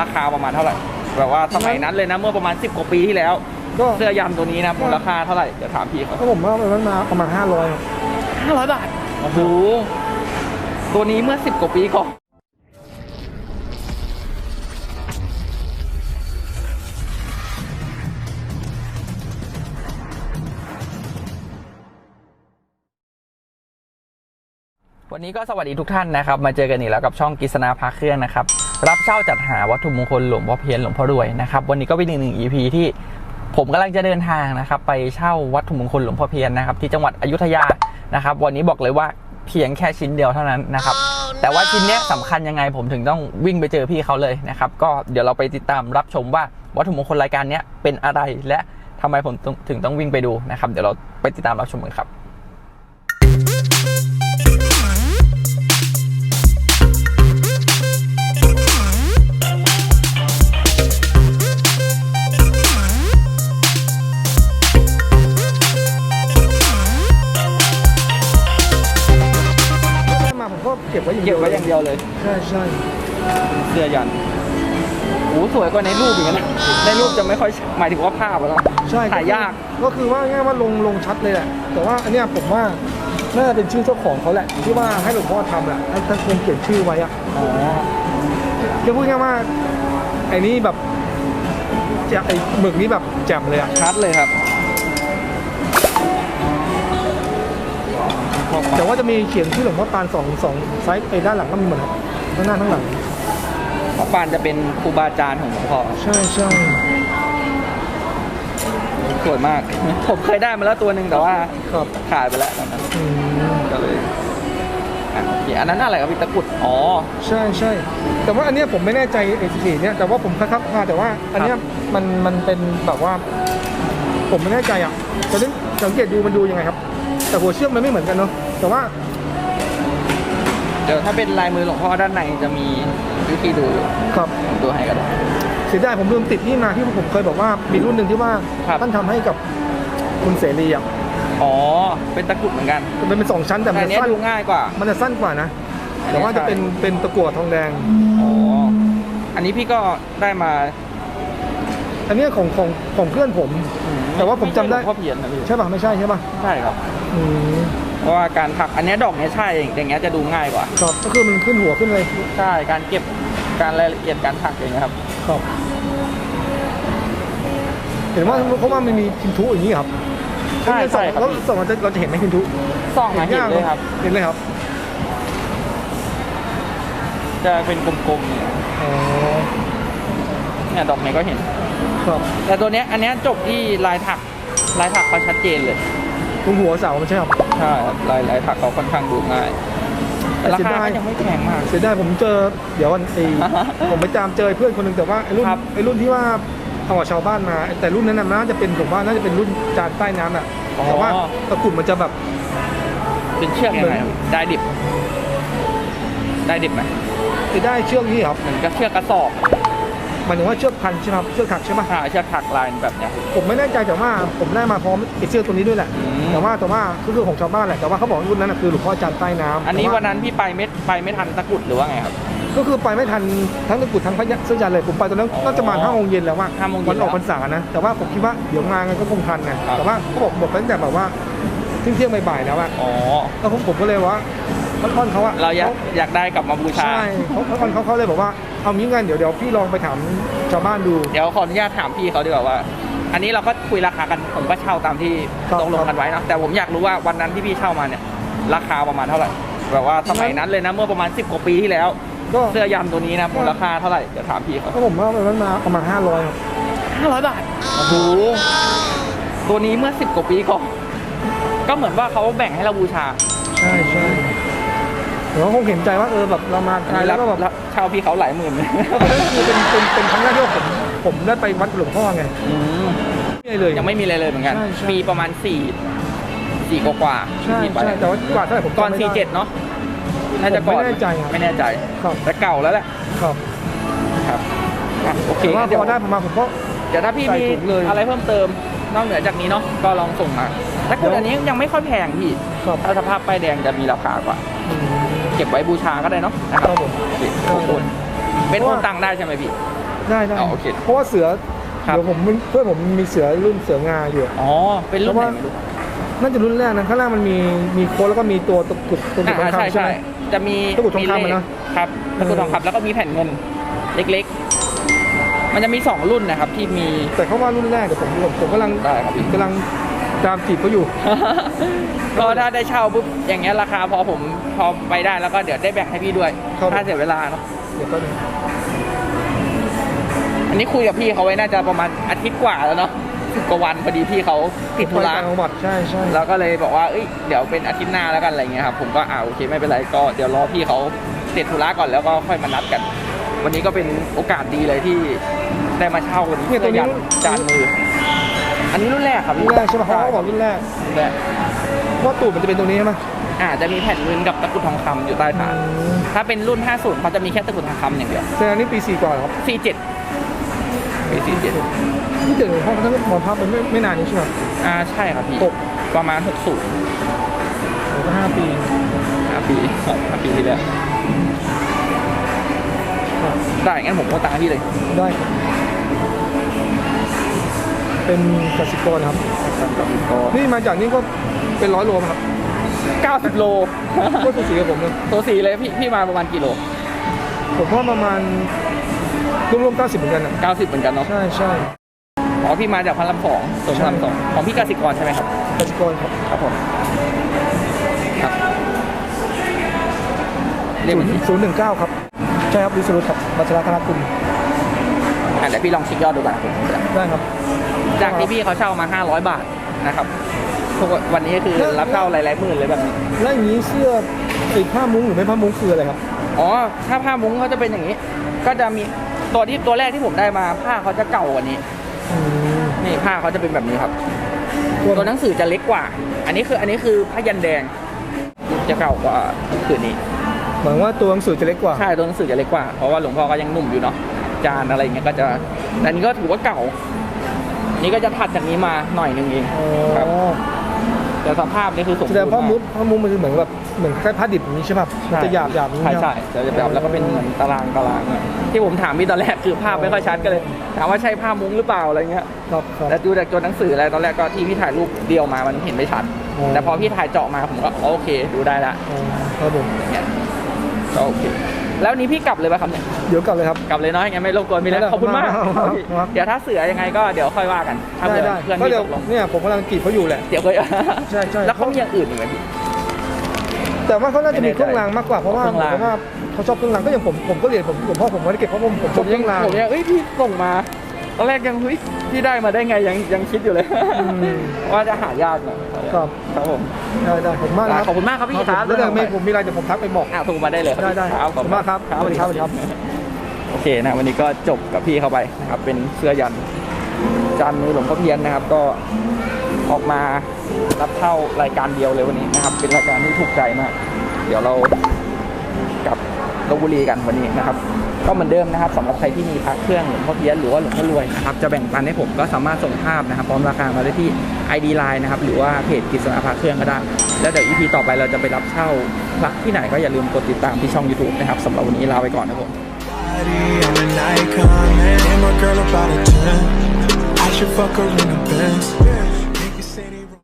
ราคาประมาณเท่าไหร่แบบว่าสมัยนั้นเลยนะเมื่อประมาณ 10 กว่าปีที่แล้ว ก็เสื้อยันตัวนี้นะมูลค่าเท่าไหร่เดี๋ยวถามพี่เขาก็ผมว่ามันมาประมาณห้าร้อยห้าร้อยบาทโอ้โหตัวนี้เมื่อ 10 กว่าปีก่อนวันนี้ก็สวัสดีทุกท่านนะครับ มาเจอกันอีกแล้วกับช่องกิษณาพาเครื่องนะครับ รับเช่าจัดหาวัตถุมงคลหลวงพ่อเพียรหลวงพ่อรวยนะครับวันนี้ก็เป็นอีกหนึ่ง EP ที่ผมกำลังจะเดินทางนะครับ ไปเช่าวัตถุมงคลหลวงพ่อเพียรนะครับที่จังหวัดอยุธยานะครับ วันนี้บอกเลยว่าเพียงแค่ชิ้นเดียวเท่านั้นนะครับ แต่ว่าชิ้นเนี้ยสำคัญยังไงผมถึงต้องวิ่งไปเจอพี่เขาเลยนะครับ ก็เดี๋ยวเราไปติดตามรับชมว่าวัตถุมงคลรายการเนี้ยเป็นอะไรและทำไมผมต้องถึงต้องวิ่งไปดูนะครับ เดี๋ยวเราไปติดตามรับชมกันครับ เก็บไว้อย่างเก็บไว้อย่างเดียวเลย ใช่ใช่เสื้อยันโอ้สวยกว่าในรูปอีกนะในรูปจะไม่ค่อยหมายถึงว่าภาพอะเนาะใช่ถ่ายยาก ก็คือว่าง่ายว่าลงลงชัดเลยแหละ แต่ว่าอันเนี้ยผมว่าน่าจะเป็นชื่อเจ้าของเขาแหละ ที่ว่าให้หลวงพ่อทำแหละท่านท่านคงเขียนชื่อไว้อะอ๋อจะพูดง่ายว่าไอ้นี่แบบจะไอ้หมึกนี้แบบแจ่มเลยอะชัดเลยครับ แต่ว่าจะมีเขียนชื่อหลวงพ่อปานสองสองไซส์ไอ้ด้านหลังก็มีหมดครับทั้งหน้าทั้งหลังเพราะปานจะเป็นครูบาอาจารย์ของหลวงพ่อใช่ใช่สวยมาก ผมเคยได้มาแล้วตัวหนึ่งแต่ว่าครับขายไปแล้วตอนนั้นอืมก็เลยอะโอเคอันนั้นอะไรครับพี่ตะกรุดอ๋อ ใช่ใช่แต่ว่าอันเนี้ยผมไม่แน่ใจไอ้สีเนี่ยแต่ว่าผมคัดๆมาแต่ว่าอันเนี้ยมันมันเป็นแบบว่า ผมไม่แน่ใจอะแต่นี่สังเกตดูมันดูยังไงครับ แต่หัวเชือกมันไม่เหมือนกันเนาะ แต่ว่า เดี๋ยวถ้าเป็นลายมือหลวงพ่อด้านในจะมีวิธีดูอยู่ครับผมดูให้ก็ได้ เสียดายผมลืมติดนี่มาที่ผมเคยบอกว่ามีรุ่นหนึ่งที่ว่าครับ ท่านทำให้กับคุณเสรีอะอ๋อ เป็นตะกรุดเหมือนกันมันเป็นสองชั้นแต่แต่มันอันเนี้ยสั้นดูง่ายกว่า มันจะสั้นกว่านะอันนี้แต่ว่าจะใช่ เป็นเป็นตะกั่วทองแดง อ๋อ อันนี้พี่ก็ได้มาอันเนี้ยของของของเพื่อนผม แต่ว่าผมจำได้หลวงพ่อเพียรนะพี่ใช่ป่ะไม่ใช่ใช่ป่ะ ใช่ครับ อืม เพราะว่าการถักอันเนี้ยดอกเนี้ยใช่อย่างเงี้ยจะดูง่ายกว่า ครับก็คือมันขึ้นหัวขึ้นเลยใช่การเก็บการรายละเอียดการถักอย่างเงี้ยครับ ครับ เห็นว่าเพราะว่ามันมีพินทุอย่างนี้ครับใช่ใช่ครับ แล้วสองเราจะเราจะเห็นไหมพินทุส่องมาเห็นเลยครับ เห็นเลยครับจะเป็นกลมๆเนี่ยอ๋อเนี่ยดอกเนี้ยก็เห็น ครับแต่ตัวเนี้ยอันเนี้ยจบที่ลายถักลายถักเขาชัดเจนเลย ตรงหัวเสามันใช่ครับใช่ครับลายลายถักเขาค่อนข้างดูง่ายแต่ราเสียคาดายก็ยังไม่แพงมาก เสียดายผมเจอเดี๋ยววันไอผมไปตามเจอเพื่อนคนหนึ่งแต่ว่าไอรุ่นครับไอรุ่นที่ว่าเอากับชาวบ้านมา แต่รุ่นนั้นน่ะน่าจะเป็นผมว่าน่าจะเป็นรุ่นจานใต้น้ำอะแต่ว่าตะกรุดมันจะแบบ เป็นเชือกยังไงครับได้ดิบ ได้ดิบไหมจะได้เชือกนี้ครับเหมือนกับเชือกกระสอบ หมายถึงว่าเชือกพันใช่ไหมครับเชือกถักใช่ไหมค่ะเชือกถักลายแบบเนี้ย ผมไม่แน่ใจแต่ว่าผมได้มาพร้อมไอเชือกตัวนี้ด้วยแหละ อืม แต่ว่าแต่ว่าก็คือของชาวบ้านแหละแต่ว่าเขาบอกว่ารุ่นนั้นนะคือหลวงพ่อจานใต้น้ำอันนี้แต่าวันนั้นพี่ไปไม่ไปไม่ทันตะกรุดหรือว่าไงครับ ก็คือไปไม่ทันทั้งตะกรุดทั้งพระยะเสื้อยันเลยผมไปตอนนั้นอ๋อน่าจะมาห้าโมงเย็นแล้วว่าห้าโมงเย็นวันออกแล้วพรรษานะแต่ว่าผมคิดว่าเดี๋ยวมากันก็คงทันนะครับ แต่ว่าเขาบอกหมดไปตั้งแต่แบบว่าเที่ยงเที่ยงๆบ่ายๆแล้วอะอ๋อ แล้วผมผมก็เลยว่าค่อนๆเขาอะ เราอยากอยากได้กลับมาบูชา ใช่เขาค่อนๆเขาเขาเลยบอกว่า เอางี้กันเดี๋ยวเดี๋ยวพี่ลองไปถามชาวบ้านดู เดี๋ยวขออนุญาตถามพี่เขาดีกว่าว่า อันนี้เราก็คุยราคากันผมก็เช่าตามที่ครับตกลงกันไว้นะแต่ผมอยากรู้ว่าวันนั้นที่พี่เช่ามาเนี่ยราคาประมาณเท่าไหร่แบบว่าสมัยนั้นเลยนะเมื่อประมาณ 10กว่าปีที่แล้วก็ เสื้อยันตัวนี้นะมูลค่าเท่าไหร่เดี๋ยวถามพี่เขาก็ผมว่ามันมาประมาณห้าร้อยครับห้าร้อยบาทโอ้โหตัวนี้เมื่อ 10กว่าปีก่อนก็เหมือนว่าเขาแบ่งให้เราบูชา ใช่ใช่ เดี๋ยวคงเห็นใจว่าเออแบบเรามาอันไกลนี้แล้รัวบก็แบบรับเช่าพี่เขาหลายหมื่นเลยนั่นคือเป็นเป็นเป็นครั้งแรกที่ว่าผมผมได้ไปวัดหลวงพ่อไงอืมไม่เลย ยังไม่มีอะไรเลยเหมือนกัน ใช่ใช่ ปีประมาณสี่สี่กว่าๆใช่ที่ไปใช่แต่ว่ากว่าเท่าไหร่ผมก่อนจำไม่สี่ได้เจ็ดเนาะน่าจะก่อนผมไม่แน่ใจครับไม่แน่ใจครับ แต่เก่าแล้วแหละครับครับอะโอเคแต่ว่างั้นเดี๋พยว อได้ผมมาผมก็ เดี๋ยวถ้าพี่ใส่มีถุงเลย อะไรเพิ่มเติมนอกเหนือจากนี้เนาะก็ลองส่งมาแต่คุณเดี๋ยวอันนี้ยังไม่ค่อยแพงพี่ครับถ้าสภาพป้ายแดงจะมีราคากว่า อืมเก็บไว้บูชาก็ได้เนาะนะคครัรับบผมโอเคขอบคุณเป็นโอนตังได้ใช่ไหมพี่ ได้ได้อ๋อโอเคเพราะว่าเสือครับเดี๋ยวผมเพื่อนผมมีเสือรุ่นเสืองาอยู่อ๋อเป็นรุ่นไหนไม่รู้น่าจะรุ่นแรกนะข้างล่างมันมีมีโค้ดแล้วก็มีตัวตะกรุดตะกรุดทออ่างใช่คำใช่ใช่ไหมจะมีตะกรุดทองคำมีเลอะขนะครับตะกรุดทองคำแล้วก็มีแผ่นเงินเล็กๆ มันจะมีสองรุ่นนะครับที่มีแต่เขาว่ารุ่นแรกเดี๋ยวผมผมผมกำลังได้ครับพี่กำลัง ตามจีบเขาอยู่ ก็ถ้าได้เช่าปุ๊บอย่างเงี้ยราคาพอผมพอไปได้แล้วก็เดี๋ยวได้แบ่งให้พี่ด้วยครับ ถ้าเสียเวลาเนาะเดี๋ยวก็นึงอันนี้คุยกับพี่เขาไว้น่าจะประมาณอาทิตย์กว่าแล้วเนาะสิบกว่าวันพอดีพี่เขาติดธุระไปต่างจังหวัดใช่ใช่แล้วก็เลยบอกว่าเอ้ยเดี๋ยวเป็นอาทิตย์หน้าแล้วกันอะไรเงี้ยครับผมก็อ่าโอเคไม่เป็นไรก็เดี๋ยวรอพี่เขาเสร็จธุระก่อนแล้วก็ค่อยมานัดกัน วันนี้ก็เป็นโอกาสดีเลยที่ได้มาเช่าวันนี้เนี่ยตัวนี้ยันจานมือ อันนี้รุ่นแรกครับรุ่พี่นแรกใช่ไหมเขาก็บอกรุ่นแรกรุ่นแรกเพราะตูดมันจะเป็นตรงนี้ใช่ไหมอ่าจะมีแผ่นเงินกับตะกรุดทองคำอยู่ใต้ฐานถ้าเป็นรุ่น 50เขาจะมีแค่ตะกรุดทองคำอย่างเดียวแสดงนี่ปีสี่ก่อนเหรอครับ47ปี47นี่เกิดหลวงพ่อท่านมรณภาพไปไม่ไม่นานนี้ใช่ไหม อ่าใช่ครับพี่หก ประมาณ 60โอ้ก็ห้าปี5ปี5ปีที่แล้ว ครับได้งั้นผมโอนตังค์ให้พี่เลยได้ครับ เป็นกสิกรครับนี่มาจากนี่ก็เป็นร้อยโลครับ90 โล ก็สูสีกับผมเลยตัวสีเลยพี่พี่มาประมาณกี่โล ผมว่าประมาณรวมๆเก้าสิบเหมือนกันอะ90 เหมือนกันเนาะ ใช่ใช่อ๋อพี่มาจากพันลำสองสวนพระรามสองของพี่กสิกรใช่ไหมครับ กสิกรครับครับผม ครับ เรียกศูบันญชีย์ศูนย์หนึ่งเก้าครับ ใช่ครับวิศรุตครับบัชรคณะกุลอะ เดี๋ยวพี่ลองเช็คยอดดูก่อนได้ครับ จากที่พี่เขาเช่ามา 500 บาทนะครับทุกวันนี้คือรับเช่าหลายๆหมื่นเลยแบบนี้แล้วอย่างนี้เสื้อไอ้ผ้ามุ้งหรือไม่ผ้ามุ้งคืออะไรครับ อ๋อ ถ้าผ้ามุ้งเขาจะเป็นอย่างนี้ ก็จะมีตัวที่ตัวแรกที่ผมได้มาผ้าเขาจะเก่ากว่านี้อืมนี่ผ้าเขาจะเป็นแบบนี้ครับตัวตัวหนังสือจะเล็กกว่า อันนี้คืออันนี้คือผ้ายันแดง จะเก่ากว่าคือนี้หมายว่าตัวหนังสือจะเล็กกว่า ใช่ ตัวหนังสือจะเล็กกว่า เพราะว่าหลวงพ่อก็ยังหนุ่มอยู่เนาะ จานอะไรอย่างเงี้ยก็จะแต่อันนี้ก็ถือว่าเก่า นี่ก็จะถัดจากนี้มาหน่อยหนึ่งเองอ๋อครับแต่สภาพนี่คือสมแสบูรดงณ์ผ้ามุ้งมากผ้ามุ้งมันคือเหมือนแบบเหมือนคล้ายผ้าดิบอย่างนี้ใช่ป่ะมันจะหยาบหยาบๆอย่างใช่นี้ใช่จะแบบแล้วก็เป็นเหมือนตารางตารางอะที่ผมถามพี่ตอนแรกคือภาพไม่ค่อยชัดก็เลย ถามว่าใช่ผ้ามุ้งหรือเปล่าอะไรเงี้ยครับครับแต่ดูจากตัวหนังสืออะไรตอนแรกก็ที่พี่ถ่ายรูปเดียวมามันเห็นไม่ชัดอ๋อแต่พอพี่ถ่ายเจาะมาผมก็อ๋อโอเค ดูได้ละอ๋อครับผมอย่างเงี้ยก็โอเค แล้วนี้พี่กลับเลยป่ะครับเนี่ยเดี๋ยวกลับเลยครับ กลับเลยเนาะงั้นไม่รบกวนพี่แล้วได้ขอบคุณมากครับครับครับเดี๋ยวถ้าเสือยังไงก็เดี๋ยวค่อยว่ากันถ้าได้เผื่อได้เพื่อนก็พี่เดี๋ยตวกลงเนี่ยผมกำลังจีบเขาอยู่แหละเดี๋ยวเคยใช่ใช่แล้วเขามีอย่างอื่นอีกไหมพี่แต่ว่าเขาน่าจะมีเครื่องรางมากกว่าเพราะว่าเครื่องรางเพราะว่าเขาชอบเครื่องรางก็อย่างผมผมก็เรียนผมผมพ่อผมไม่ได้เก็บเพราะผมผมชผอบมเคยัรื่งองรางผมยังเอ้ยพี่ส่งมา ตอนแรกยังเฮ้ยพี่ได้มาได้ไงยังยังคิดอยู่เลยอืมว่าจะหายากหน่อยครับครับผมได้ได้ผมมากนะครับขอบคุณมากครับพี่ผมครับแล้วเดี๋ยวไม่ผมมีอะไรเดี๋ยวผมทักไปบอกอะโทรมาได้เลยได้ได้ครับขอบคุณมากครับสวัสดีครับสวัสดีครับโอเคนะวันนี้ก็จบกับพี่เข้าไปนะครับเป็นเสื้อยันจานมือหลวงพ่อเพียนนะครับ ก็ออกมารับเท่ารายการเดียวเลยวันนี้นะครับ เป็นรายการที่ถูกใจมาก เดี๋ยวเรากลับลบบุรีกันวันนี้นะครับ ก็เหมือนเดิมนะครับสำหรับใครที่มีพระเครื่องหลวงพ่อเพี้ยนหรือว่าหลวงพ่อรวยนะครับจะแบ่งปันให้ผมก็สามารถส่งภาพนะครับพร้อมราคามาได้ที่ ID Line นะครับหรือว่าเพจกิษณาพระเครื่องก็ได้ แล้วเดี๋ยว EP ต่อไปเราจะไปรับเช่าพระที่ไหนก็อย่าลืมกดติดตามที่ช่อง YouTube นะครับสำหรับวันนี้ลาไปก่อนนะครับผม I'm an icon And my girl about a 10. I should fuck her in the Benz.